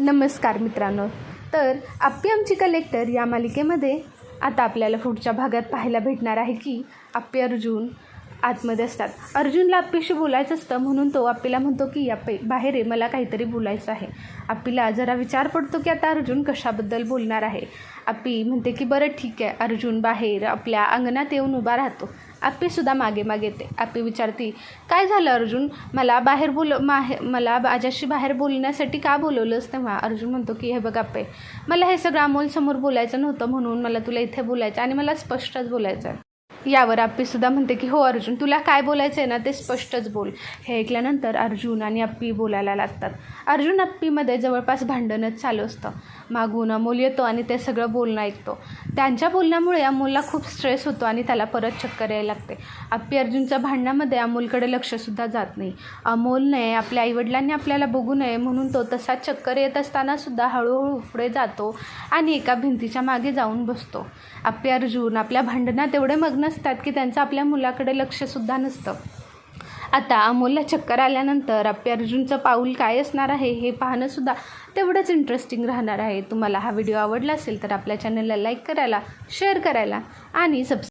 नमस्कार मित्रांनो. तर आप्पी आमची कलेक्टर या मालिकेमध्ये आता आपल्याला पुढच्या भागात पाहायला भेटणार आहे की आप्पी अर्जुन आतमध्ये असतात. अर्जुनला आप्पीशी बोलायचं असतं म्हणून तो आप्पीला म्हणतो की आप्पी बाहेर आहे मला काहीतरी बोलायचं आहे. आप्पीला जरा विचार पडतो की आता अर्जुन कशाबद्दल बोलणार आहे? आप्पी म्हणते की बरं ठीक आहे. अर्जुन बाहेर आपल्या अंगणात येऊन उभा राहतो. आप्पीसुद्धा मागे मागे येते. आप्पी विचारती काय झालं अर्जुन? मला बाहेर बोल माहे मला माझ्याशी बाहेर बोलण्यासाठी का बोलवलंस तेव्हा? अर्जुन म्हणतो की हे बघ आप्पे मला हे सगळं अमोलसमोर बोलायचं नव्हतं म्हणून मला तुला इथे बोलायचं आणि मला स्पष्टच बोलायचं आहे यावर आप्पीसुद्धा म्हणते की हो अर्जुन तुला काय बोलायचं आहे ना ते स्पष्टच बोल. हे ऐकल्यानंतर अर्जुन आणि आप्पी बोलायला लागतात. अर्जुन आप्पीमध्ये जवळपास भांडणच चालू असतं. मागून अमोल येतो आणि ते सगळं बोलणं ऐकतो. त्यांच्या बोलण्यामुळे अमोलला खूप स्ट्रेस होतो आणि त्याला परत चक्कर यायला लागते. आप्पी अर्जुनच्या भांडणामध्ये अमोलकडे लक्षसुद्धा जात नाही. अमोलने आपल्या आईवडिलांनी आपल्याला बघू नये म्हणून तो तसा चक्कर येत असतानासुद्धा हळूहळू पुढे जातो आणि एका भिंतीच्या मागे जाऊन बसतो. आप्पी अर्जुन आपल्या भांडणात एवढे मग्न असतात की त्यांचं आपल्या मुलाकडे लक्षसुद्धा नसतं. आता अमोलला चक्कर आल्यानंतर आप्पी अर्जुनचं पाऊल काय असणार आहे हे पाहणंसुद्धा तेवढंच इंटरेस्टिंग राहणार आहे. तुम्हाला हा व्हिडिओ आवडला असेल तर आपल्या चॅनलला लाईक करायला शेअर करायला आणि सबस्क्राईब